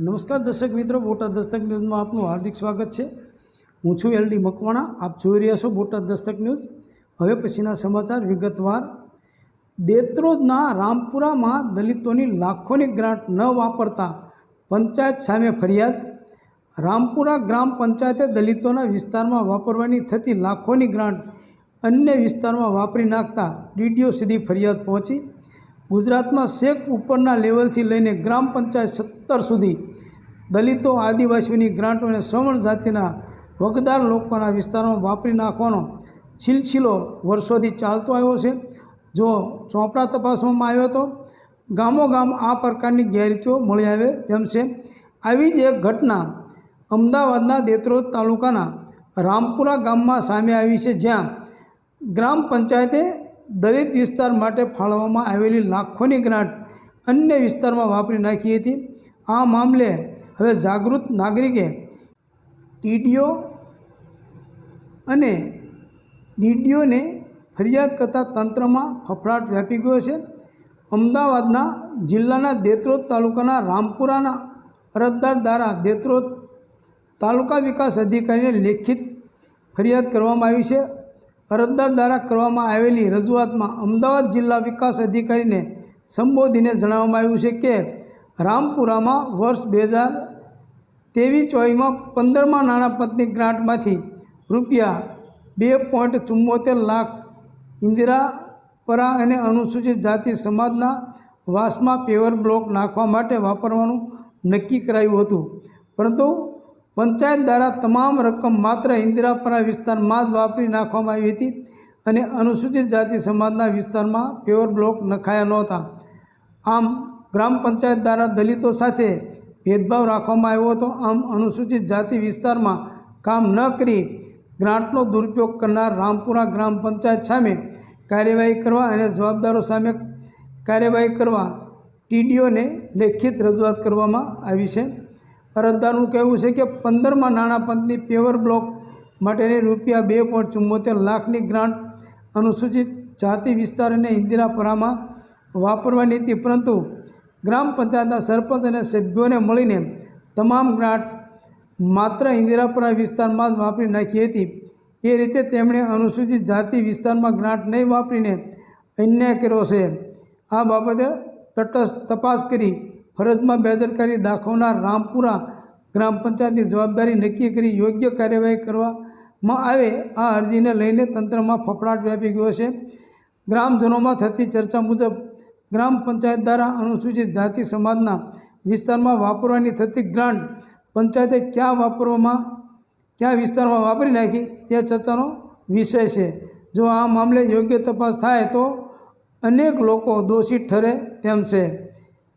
નમસ્કાર દર્શક મિત્રો, બોટાદ દસ્તક ન્યૂઝમાં આપનું હાર્દિક સ્વાગત છે. હું છું એલડી મકવાણા, આપ જોઈ રહ્યા છો બોટાદ દસ્તક ન્યૂઝ. હવે પછીના સમાચાર વિગતવાર. દેત્રોદના રામપુરામાં દલિતોની લાખોની ગ્રાન્ટ ન વાપરતા પંચાયત સામે ફરિયાદ. રામપુરા ગ્રામ પંચાયતે દલિતોના વિસ્તારમાં વાપરવાની થતી લાખોની ગ્રાન્ટ અન્ય વિસ્તારમાં વાપરી નાખતા ડીડીઓ સુધી ફરિયાદ પહોંચી. ગુજરાતમાં શેક ઉપરના લેવલથી લઈને ગ્રામ પંચાયત સત્તર સુધી દલિતો, આદિવાસીઓની ગ્રાન્ટો અને શ્રવણ જાતિના વગદાર લોકોના વિસ્તારોમાં વાપરી નાખવાનો છિલછિલો વર્ષોથી ચાલતો આવ્યો છે. જો ચોપડા તપાસવામાં આવ્યો તો ગામો ગામ આ પ્રકારની ગેરરીતિઓ મળી આવે તેમ છે. આવી જ એક ઘટના અમદાવાદના દેત્રોદ તાલુકાના રામપુરા ગામમાં સામે આવી છે જ્યાં ગ્રામ પંચાયતે દલિત વિસ્તાર માટે ફાળવવામાં આવેલી લાખોની ગ્રાન્ટ અન્ય વિસ્તારમાં વાપરી નાખી હતી. આ મામલે હવે જાગૃત નાગરિકે ટીડીઓ અને ડીડીઓને ફરિયાદ કરતાં તંત્રમાં ફફડાટ વ્યાપી ગયો છે. અમદાવાદના જિલ્લાના દેત્રોદ તાલુકાના રામપુરાના અરજદાર દ્વારા દેત્રોદ તાલુકા વિકાસ અધિકારીને લેખિત ફરિયાદ કરવામાં આવી છે. અરજદાર દ્વારા કરવામાં આવેલી રજૂઆતમાં અમદાવાદ જિલ્લા વિકાસ અધિકારીને સંબોધીને જણાવવામાં આવ્યું છે કે રામપુરામાં વર્ષ બે હજાર તેવીસ ચોવીસમાં પંદરમાં નાણાં પંચની ગ્રાન્ટમાંથી રૂપિયા બે પોઈન્ટ ચુમ્મોતેર લાખ ઇન્દિરા પરા અને અનુસૂચિત જાતિ સમાજના વાસમાં પેવર બ્લોક નાખવા માટે વાપરવાનું નક્કી કરાયું હતું. પરંતુ પંચાયત દ્વારા તમામ રકમ માત્ર ઇન્દિરાપરા વિસ્તારમાં જ વાપરી નાખવામાં આવી હતી અને અનુસૂચિત જાતિ સમાજના વિસ્તારમાં પેવર બ્લોક નખાયા નહોતા. આમ, ગ્રામ પંચાયત દ્વારા દલિતો સાથે ભેદભાવ રાખવામાં આવ્યો હતો. આમ, અનુસૂચિત જાતિ વિસ્તારમાં કામ ન કરી ગ્રાન્ટનો દુરુપયોગ કરનાર રામપુરા ગ્રામ પંચાયત સામે કાર્યવાહી કરવા અને જવાબદારો સામે કાર્યવાહી કરવા ટીડીઓને લેખિત રજૂઆત કરવામાં આવી છે. અરજદારનું કહેવું છે કે પંદરમાં નાણાં પંચની પેવર બ્લોક માટેની રૂપિયા બે પોઈન્ટ ચુમ્મોતેર લાખની ગ્રાન્ટ અનુસૂચિત જાતિ વિસ્તાર અને ઇન્દિરાપરામાં વાપરવાની હતી પરંતુ ગ્રામ પંચાયતના સરપંચ અને સભ્યોને મળીને તમામ ગ્રાન્ટ માત્ર ઇન્દિરાપરા વિસ્તારમાં જ વાપરી નાખી હતી. એ રીતે તેમણે અનુસૂચિત જાતિ વિસ્તારમાં ગ્રાન્ટ નહીં વાપરીને અન્યાય કર્યો છે. આ બાબતે તટસ્થ તપાસ કરી ફરજમાં બેદરકારી દાખવનાર રામપુરા ગ્રામ પંચાયતની જવાબદારી નક્કી કરી યોગ્ય કાર્યવાહી કરવામાં આવે, આ અરજીને લઈને તંત્રમાં ફફડાટ વ્યાપી ગયો છે. ગ્રામજનોમાં થતી ચર્ચા મુજબ, ગ્રામ પંચાયત દ્વારા અનુસૂચિત જાતિ સમાજના વિસ્તારમાં વાપરવાની થતી ગ્રાન્ટ પંચાયતે ક્યાં વાપરવામાં, કયા વિસ્તારમાં વાપરી નાખી, તે ચર્ચાનો વિષય છે. જો આ મામલે યોગ્ય તપાસ થાય તો અનેક લોકો દોષિત ઠરે તેમ છે.